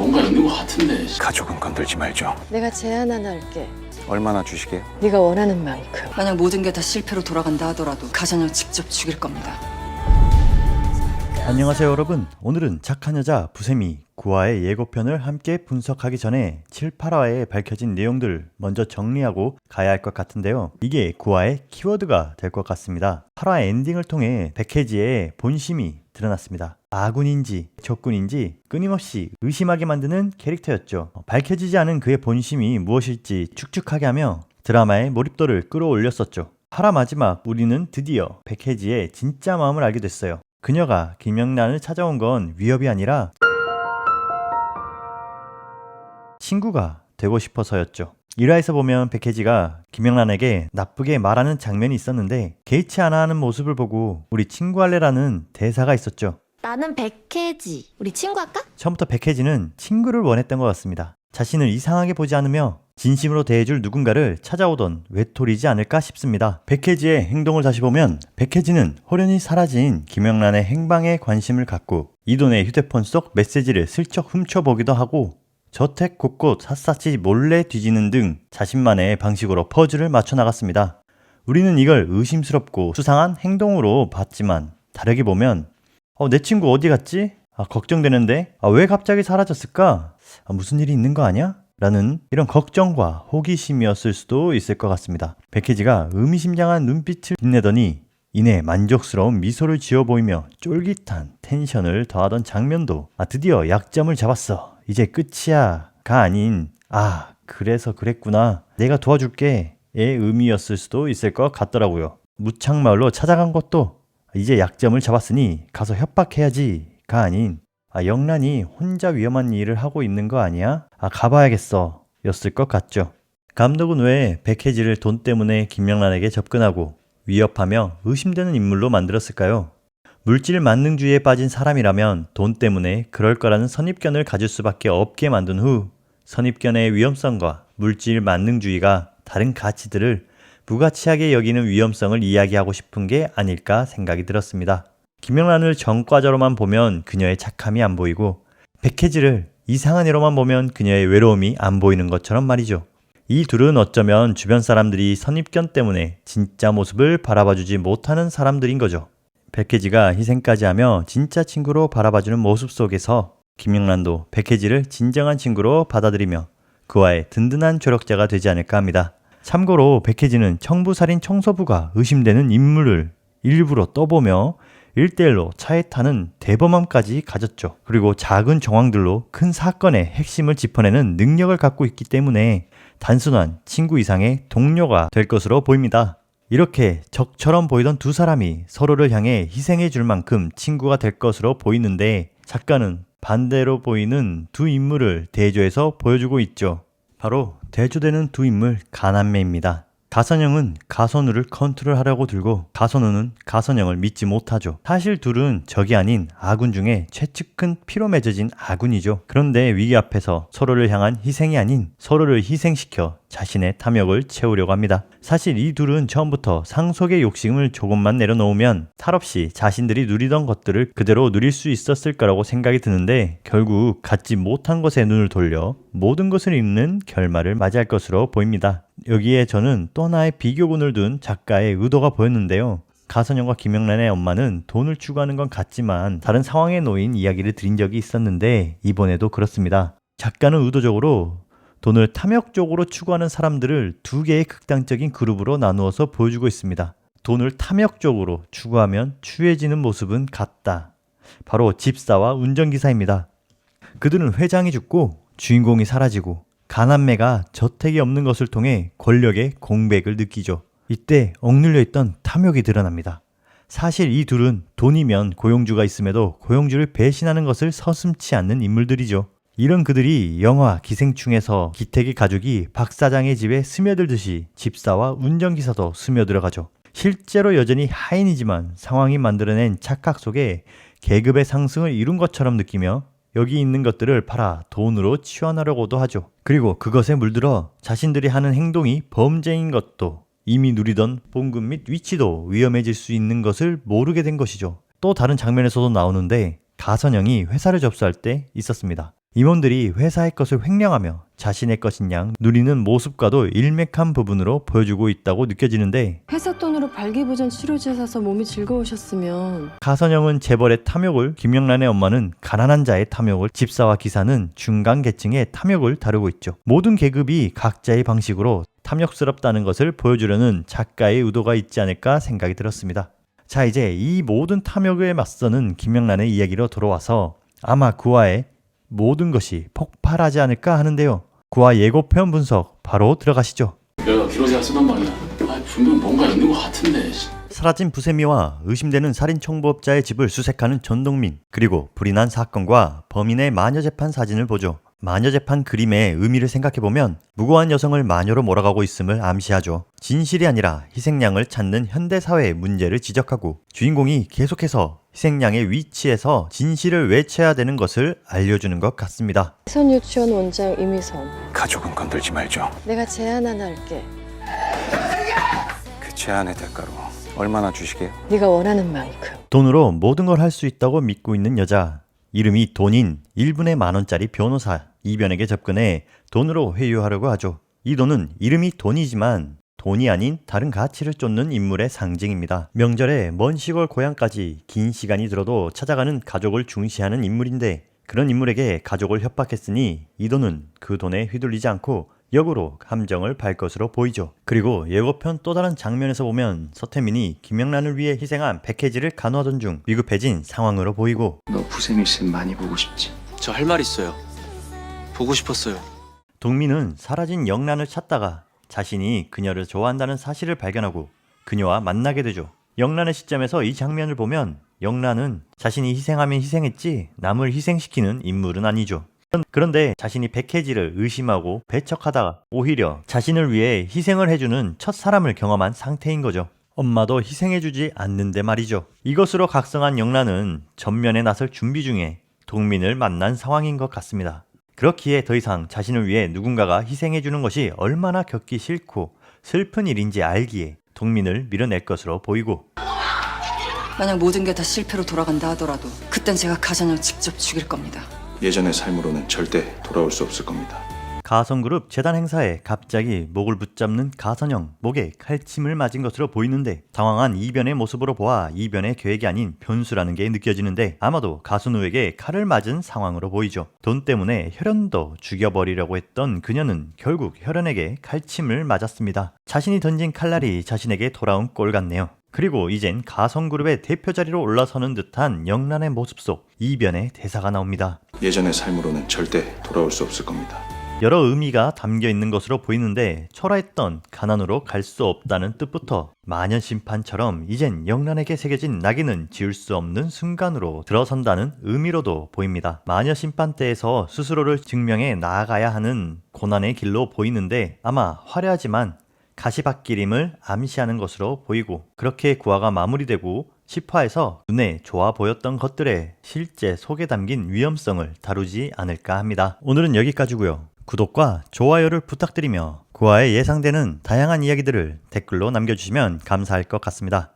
뭔가 있는 것 같은데. 가족은 건들지 말죠. 내가 제안 하나 할게. 얼마나 주시게요? 네가 원하는 만큼. 만약 모든 게 다 실패로 돌아간다 하더라도 가전을 직접 죽일 겁니다. 안녕하세요 여러분. 오늘은 착한 여자 부세미 9화의 예고편을 함께 분석하기 전에 7, 8화에 밝혀진 내용들 먼저 정리하고 가야 할 것 같은데요. 이게 9화의 키워드가 될 것 같습니다. 8화 엔딩을 통해 백혜지의 본심이 드러났습니다. 아군인지 적군인지 끊임없이 의심하게 만드는 캐릭터였죠. 어, 밝혀지지 않은 그의 본심이 무엇일지 축축하게 하며 드라마의 몰입도를 끌어올렸었죠. 8화 마지막 우리는 드디어 백혜지의 진짜 마음을 알게 됐어요 그녀가 김영란을 찾아온 건 위협이 아니라 친구가 되고 싶어서였죠. 1화에서 보면 백혜지가 김영란에게 나쁘게 말하는 장면이 있었는데 개의치 않아 하는 모습을 보고 우리 친구 할래라는 대사가 있었죠. 나는 백혜지. 우리 친구 할까? 처음부터 백혜지는 친구를 원했던 것 같습니다. 자신을 이상하게 보지 않으며 진심으로 대해줄 누군가를 찾아오던 외톨이지 않을까 싶습니다. 백혜지의 행동을 다시 보면 백혜지는 호련히 사라진 김영란의 행방에 관심을 갖고 이돈의 휴대폰 속 메시지를 슬쩍 훔쳐보기도 하고 저택 곳곳 샅샅이 몰래 뒤지는 등 자신만의 방식으로 퍼즐을 맞춰 나갔습니다. 우리는 이걸 의심스럽고 수상한 행동으로 봤지만 다르게 보면 어, 내 친구 어디 갔지? 아, 걱정되는데? 아, 왜 갑자기 사라졌을까? 아, 무슨 일이 있는 거 아니야? 라는 이런 걱정과 호기심이었을 수도 있을 것 같습니다. 백혜지가 의미심장한 눈빛을 빛내더니 이내 만족스러운 미소를 지어 보이며 쫄깃한 텐션을 더하던 장면도 아, 드디어 약점을 잡았어. 이제 끝이야. 가 아닌 아, 그래서 그랬구나. 내가 도와줄게. 의 의미였을 수도 있을 것 같더라고요. 무창마을로 찾아간 것도 이제 약점을 잡았으니 가서 협박해야지 가 아닌 아 영란이 혼자 위험한 일을 하고 있는 거 아니야? 아 가봐야겠어 였을 것 같죠. 감독은 왜 백혜지를 돈 때문에 김영란에게 접근하고 위협하며 의심되는 인물로 만들었을까요? 물질 만능주의에 빠진 사람이라면 돈 때문에 그럴 거라는 선입견을 가질 수밖에 없게 만든 후 선입견의 위험성과 물질 만능주의가 다른 가치들을 무가치하게 여기는 위험성을 이야기하고 싶은 게 아닐까 생각이 들었습니다. 김영란을 전과자로만 보면 그녀의 착함이 안 보이고 백혜지를 이상한 애로만 보면 그녀의 외로움이 안 보이는 것처럼 말이죠. 이 둘은 어쩌면 주변 사람들이 선입견 때문에 진짜 모습을 바라봐주지 못하는 사람들인 거죠. 백혜지가 희생까지 하며 진짜 친구로 바라봐주는 모습 속에서 김영란도 백혜지를 진정한 친구로 받아들이며 그와의 든든한 조력자가 되지 않을까 합니다. 참고로 백혜지는 청부살인 청소부가 의심되는 인물을 일부러 떠보며 1대1로 차에 타는 대범함까지 가졌죠. 그리고 작은 정황들로 큰 사건의 핵심을 짚어내는 능력을 갖고 있기 때문에 단순한 친구 이상의 동료가 될 것으로 보입니다. 이렇게 적처럼 보이던 두 사람이 서로를 향해 희생해 줄 만큼 친구가 될 것으로 보이는데 작가는 반대로 보이는 두 인물을 대조해서 보여주고 있죠. 바로 대조되는 두 인물 가난매입니다. 가선영은 가선우를 컨트롤하려고 들고 가선우는 가선영을 믿지 못하죠. 사실 둘은 적이 아닌 아군 중에 최측근 피로 맺어진 아군이죠. 그런데 위기 앞에서 서로를 향한 희생이 아닌 서로를 희생시켜 자신의 탐욕을 채우려고 합니다. 사실 이 둘은 처음부터 상속의 욕심을 조금만 내려놓으면 탈 없이 자신들이 누리던 것들을 그대로 누릴 수 있었을 거라고 생각이 드는데 결국 갖지 못한 것에 눈을 돌려 모든 것을 잃는 결말을 맞이할 것으로 보입니다. 여기에 저는 또 하나의 비교군을 둔 작가의 의도가 보였는데요. 가선영과 김영란의 엄마는 돈을 추구하는 건 같지만 다른 상황에 놓인 이야기를 드린 적이 있었는데 이번에도 그렇습니다. 작가는 의도적으로 돈을 탐욕적으로 추구하는 사람들을 두 개의 극단적인 그룹으로 나누어서 보여주고 있습니다. 돈을 탐욕적으로 추구하면 추해지는 모습은 같다. 바로 집사와 운전기사입니다. 그들은 회장이 죽고 주인공이 사라지고 가난매가 저택이 없는 것을 통해 권력의 공백을 느끼죠. 이때 억눌려 있던 탐욕이 드러납니다. 사실 이 둘은 돈이면 고용주가 있음에도 고용주를 배신하는 것을 서슴치 않는 인물들이죠. 이런 그들이 영화 기생충에서 기택의 가족이 박 사장의 집에 스며들듯이 집사와 운전기사도 스며들어가죠. 실제로 여전히 하인이지만 상황이 만들어낸 착각 속에 계급의 상승을 이룬 것처럼 느끼며 여기 있는 것들을 팔아 돈으로 치환하려고도 하죠. 그리고 그것에 물들어 자신들이 하는 행동이 범죄인 것도 이미 누리던 봉급 및 위치도 위험해질 수 있는 것을 모르게 된 것이죠. 또 다른 장면에서도 나오는데 가선영이 회사를 접수할 때 있었습니다. 임원들이 회사의 것을 횡령하며 자신의 것인 양 누리는 모습과도 일맥한 부분으로 보여주고 있다고 느껴지는데 회사 돈으로 발기부전 치료제 사서 몸이 즐거우셨으면 가선영은 재벌의 탐욕을 김영란의 엄마는 가난한 자의 탐욕을 집사와 기사는 중간 계층의 탐욕을 다루고 있죠. 모든 계급이 각자의 방식으로 탐욕스럽다는 것을 보여주려는 작가의 의도가 있지 않을까 생각이 들었습니다. 자 이제 이 모든 탐욕에 맞서는 김영란의 이야기로 돌아와서 아마 구화의 모든 것이 폭발하지 않을까 하는데요. 구화 예고편 분석 바로 들어가시죠. 내가 기로제가 쓰던 말이야. 아, 분명 뭔가 있는 것 같은데. 사라진 부세미와 의심되는 살인 청부업자의 집을 수색하는 전동민 그리고 불이 난 사건과 범인의 마녀 재판 사진을 보죠. 마녀 재판 그림의 의미를 생각해보면 무고한 여성을 마녀로 몰아가고 있음을 암시하죠. 진실이 아니라 희생양을 찾는 현대사회의 문제를 지적하고 주인공이 계속해서 희생양의 위치에서 진실을 외쳐야 되는 것을 알려주는 것 같습니다. 선 유치원 원장 이미선 가족은 건들지 말죠. 내가 제안 하나 할게 그 제안의 대가로 얼마나 주시게요? 네가 원하는 만큼 돈으로 모든 걸 할 수 있다고 믿고 있는 여자. 이름이 돈인 1분의 만원짜리 변호사 이변에게 접근해 돈으로 회유하려고 하죠. 이 돈은 이름이 돈이지만 돈이 아닌 다른 가치를 쫓는 인물의 상징입니다. 명절에 먼 시골 고향까지 긴 시간이 들어도 찾아가는 가족을 중시하는 인물인데 그런 인물에게 가족을 협박했으니 이 돈은 그 돈에 휘둘리지 않고 역으로 함정을 발 것으로 보이죠. 그리고 예고편 또 다른 장면에서 보면 서태민이 김영란을 위해 희생한 백혜지를 간호하던 중 위급해진 상황으로 보이고 너 부세미 쌤 많이 보고 싶지? 저 할 말 있어요. 보고 싶었어요. 동민은 사라진 영란을 찾다가 자신이 그녀를 좋아한다는 사실을 발견하고 그녀와 만나게 되죠. 영란의 시점에서 이 장면을 보면 영란은 자신이 희생하면 희생했지 남을 희생시키는 인물은 아니죠. 그런데 자신이 백혜지를 의심하고 배척하다가 오히려 자신을 위해 희생을 해주는 첫 사람을 경험한 상태인 거죠. 엄마도 희생해주지 않는데 말이죠. 이것으로 각성한 영란은 전면에 나설 준비 중에 동민을 만난 상황인 것 같습니다. 그렇기에 더 이상 자신을 위해 누군가가 희생해주는 것이 얼마나 겪기 싫고 슬픈 일인지 알기에 동민을 밀어낼 것으로 보이고 만약 모든 게 다 실패로 돌아간다 하더라도 그땐 제가 가전을 직접 죽일 겁니다. 예전의 삶으로는 절대 돌아올 수 없을 겁니다. 가성그룹 재단 행사에 갑자기 목을 붙잡는 가선영 목에 칼침을 맞은 것으로 보이는데 당황한 이변의 모습으로 보아 이변의 계획이 아닌 변수라는 게 느껴지는데 아마도 가순우에게 칼을 맞은 상황으로 보이죠. 돈 때문에 혈연도 죽여버리려고 했던 그녀는 결국 혈연에게 칼침을 맞았습니다. 자신이 던진 칼날이 자신에게 돌아온 꼴 같네요. 그리고 이젠 가성그룹의 대표 자리로 올라서는 듯한 영란의 모습 속 이변의 대사가 나옵니다. 예전의 삶으로는 절대 돌아올 수 없을 겁니다. 여러 의미가 담겨 있는 것으로 보이는데 초라했던 가난으로 갈 수 없다는 뜻부터 마녀 심판처럼 이젠 영란에게 새겨진 낙인은 지울 수 없는 순간으로 들어선다는 의미로도 보입니다. 마녀 심판 때에서 스스로를 증명해 나아가야 하는 고난의 길로 보이는데 아마 화려하지만 가시밭길임을 암시하는 것으로 보이고 그렇게 구화가 마무리되고 10화에서 눈에 좋아 보였던 것들의 실제 속에 담긴 위험성을 다루지 않을까 합니다. 오늘은 여기까지고요. 구독과 좋아요를 부탁드리며 구화에 예상되는 다양한 이야기들을 댓글로 남겨주시면 감사할 것 같습니다.